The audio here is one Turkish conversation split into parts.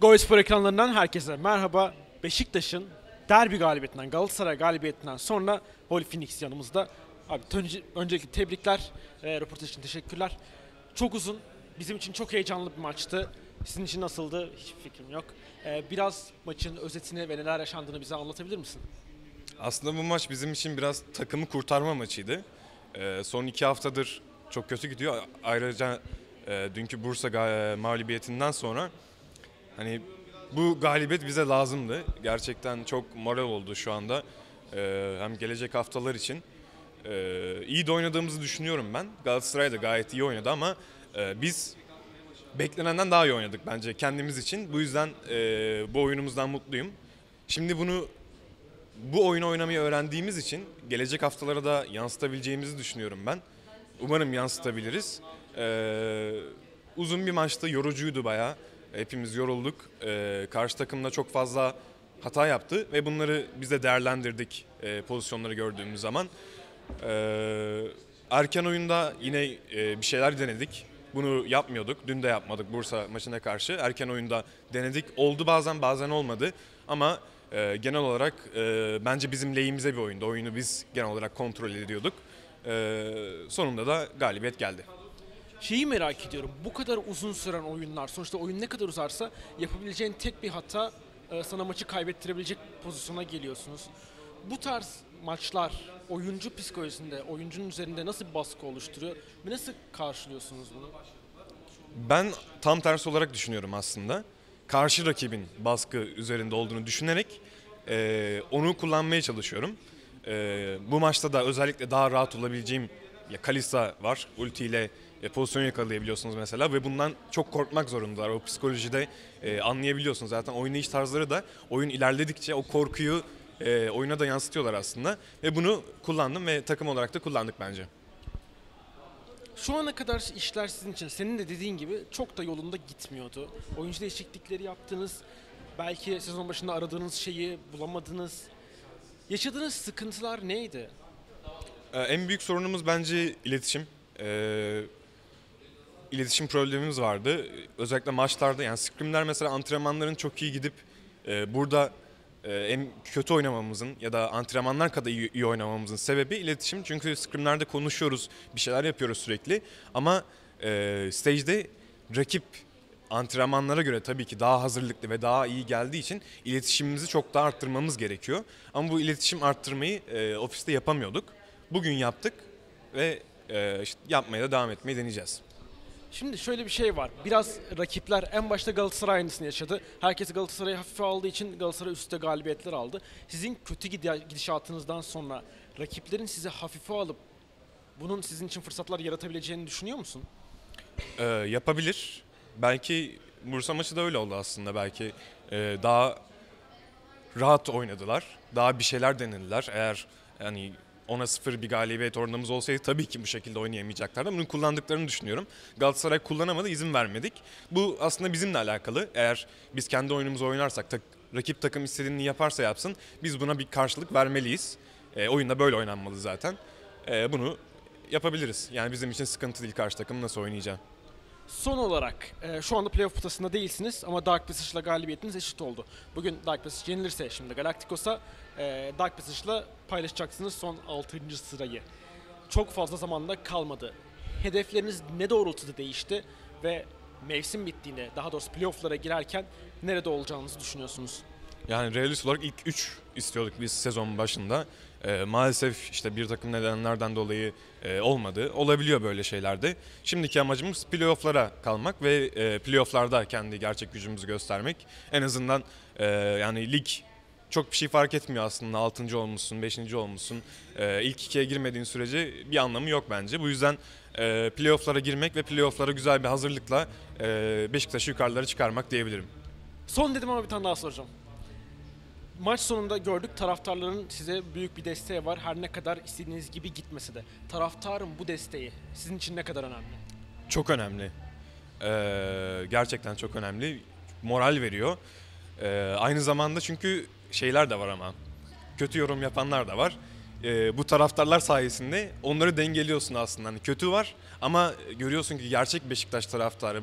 Gol Spor ekranlarından herkese merhaba. Beşiktaş'ın derbi galibiyetinden, Galatasaray galibiyetinden sonra Holy Phoenix yanımızda. Abi önce, öncelikle tebrikler, e, röportaj için teşekkürler. Çok uzun, bizim için çok heyecanlı bir maçtı. Sizin için nasıldı? Hiçbir fikrim yok. E, biraz maçın özetini ve neler yaşandığını bize anlatabilir misin? Aslında bu maç bizim için biraz takımı kurtarma maçıydı. Ee, son iki haftadır çok kötü gidiyor. Ayrıca e, dünkü Bursa ga- mağlubiyetinden sonra hani bu galibiyet bize lazımdı. Gerçekten çok moral oldu şu anda. Ee, hem gelecek haftalar için. Ee, iyi de oynadığımızı düşünüyorum ben. Galatasaray da gayet iyi oynadı ama e, biz beklenenden daha iyi oynadık bence kendimiz için. Bu yüzden e, bu oyunumuzdan mutluyum. Şimdi bunu bu oyunu oynamayı öğrendiğimiz için gelecek haftalara da yansıtabileceğimizi düşünüyorum ben. Umarım yansıtabiliriz. Ee, uzun bir maçtı, yorucuydu bayağı. Hepimiz yorulduk. Ee, karşı takım da çok fazla hata yaptı ve bunları biz de değerlendirdik e, pozisyonları gördüğümüz zaman. Ee, erken oyunda yine e, bir şeyler denedik. Bunu yapmıyorduk. Dün de yapmadık Bursa maçına karşı. Erken oyunda denedik. Oldu bazen bazen olmadı. Ama e, genel olarak e, bence bizim lehimize bir oyundu. Oyunu biz genel olarak kontrol ediyorduk. E, sonunda da galibiyet geldi. Şeyi merak ediyorum. Bu kadar uzun süren oyunlar, sonuçta oyun ne kadar uzarsa yapabileceğin tek bir hata e, sana maçı kaybettirebilecek pozisyona geliyorsunuz. Bu tarz maçlar oyuncu psikolojisinde, oyuncunun üzerinde nasıl bir baskı oluşturuyor ve nasıl karşılıyorsunuz bunu? Ben tam tersi olarak düşünüyorum aslında. Karşı rakibin baskı üzerinde olduğunu düşünerek e, onu kullanmaya çalışıyorum. E, bu maçta da özellikle daha rahat olabileceğim ya Kalista var. Ulti ile e, pozisyon yakalayabiliyorsunuz mesela ve bundan çok korkmak zorundalar. O psikolojide e, anlayabiliyorsunuz. Zaten oynayış tarzları da oyun ilerledikçe o korkuyu e, oyuna da yansıtıyorlar aslında. Ve bunu kullandım ve takım olarak da kullandık bence. Şu ana kadar işler sizin için senin de dediğin gibi çok da yolunda gitmiyordu. Oyuncu değişiklikleri yaptınız. Belki sezon başında aradığınız şeyi bulamadınız. Yaşadığınız sıkıntılar neydi? Ee, en büyük sorunumuz bence iletişim. Ee, iletişim problemimiz vardı. Özellikle maçlarda yani scrimler mesela antrenmanların çok iyi gidip e, burada en kötü oynamamızın ya da antrenmanlar kadar iyi, iyi oynamamızın sebebi iletişim. Çünkü scrimlerde konuşuyoruz, bir şeyler yapıyoruz sürekli. Ama e, stage'de rakip antrenmanlara göre tabii ki daha hazırlıklı ve daha iyi geldiği için iletişimimizi çok daha arttırmamız gerekiyor. Ama bu iletişim arttırmayı e, ofiste yapamıyorduk. Bugün yaptık ve e, işte yapmaya da devam etmeyi deneyeceğiz. Şimdi şöyle bir şey var. Biraz rakipler en başta Galatasaray aynısını yaşadı. Herkes Galatasaray'ı hafife aldığı için Galatasaray üstte galibiyetler aldı. Sizin kötü gidi- gidişatınızdan sonra rakiplerin sizi hafife alıp bunun sizin için fırsatlar yaratabileceğini düşünüyor musun? E, yapabilir. Belki Bursa maçı da öyle oldu aslında. Belki e, daha rahat oynadılar. Daha bir şeyler denediler. Eğer yani 10'a 0 bir galibiyet oranımız olsaydı tabii ki bu şekilde oynayamayacaklardı. Bunu kullandıklarını düşünüyorum. Galatasaray kullanamadı, izin vermedik. Bu aslında bizimle alakalı. Eğer biz kendi oyunumuzu oynarsak, tak- rakip takım istediğini yaparsa yapsın, biz buna bir karşılık vermeliyiz. E, oyunda böyle oynanmalı zaten. E, bunu yapabiliriz. Yani bizim için sıkıntı değil karşı takım nasıl oynayacağı. Son olarak e, şu anda playoff potasında değilsiniz ama Dark Passage'la galibiyetiniz eşit oldu. Bugün Dark Passage yenilirse şimdi Galacticos'a e, Dark Passage'la paylaşacaksınız son 6. sırayı. Çok fazla zamanda kalmadı. Hedefleriniz ne doğrultuda değişti ve mevsim bittiğinde daha doğrusu playoff'lara girerken nerede olacağınızı düşünüyorsunuz? Yani realist olarak ilk 3 istiyorduk biz sezon başında. Ee, maalesef işte bir takım nedenlerden dolayı e, olmadı. Olabiliyor böyle şeylerde. Şimdiki amacımız playoff'lara kalmak ve e, playoff'larda kendi gerçek gücümüzü göstermek. En azından e, yani lig çok bir şey fark etmiyor aslında. 6. olmuşsun, 5. olmuşsun. E, ilk ikiye girmediğin sürece bir anlamı yok bence. Bu yüzden e, playoff'lara girmek ve playoff'lara güzel bir hazırlıkla e, Beşiktaş'ı yukarılara çıkarmak diyebilirim. Son dedim ama bir tane daha soracağım. Maç sonunda gördük taraftarların size büyük bir desteği var. Her ne kadar istediğiniz gibi gitmese de. Taraftarın bu desteği sizin için ne kadar önemli? Çok önemli. Ee, gerçekten çok önemli. Moral veriyor. Ee, aynı zamanda çünkü şeyler de var ama. Kötü yorum yapanlar da var. Ee, bu taraftarlar sayesinde onları dengeliyorsun aslında. Hani kötü var ama görüyorsun ki gerçek Beşiktaş taraftarı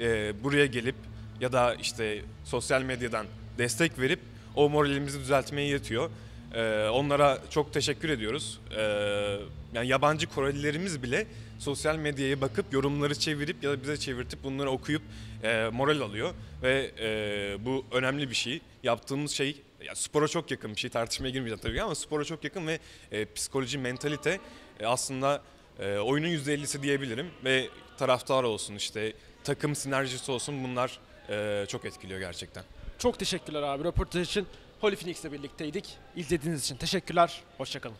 e, buraya gelip ya da işte sosyal medyadan destek verip o moralimizi düzeltmeye yetiyor. Ee, onlara çok teşekkür ediyoruz. Ee, yani yabancı Korelilerimiz bile sosyal medyaya bakıp yorumları çevirip ya da bize çevirtip bunları okuyup e, moral alıyor ve e, bu önemli bir şey. Yaptığımız şey ya spora çok yakın bir şey tartışmaya girmeyeceğim tabii ama spora çok yakın ve e, psikoloji, mentalite e, aslında e, oyunun %50'si diyebilirim ve taraftar olsun işte takım sinerjisi olsun bunlar e, çok etkiliyor gerçekten. Çok teşekkürler abi röportaj için. Holy birlikteydik. İzlediğiniz için teşekkürler. Hoşçakalın.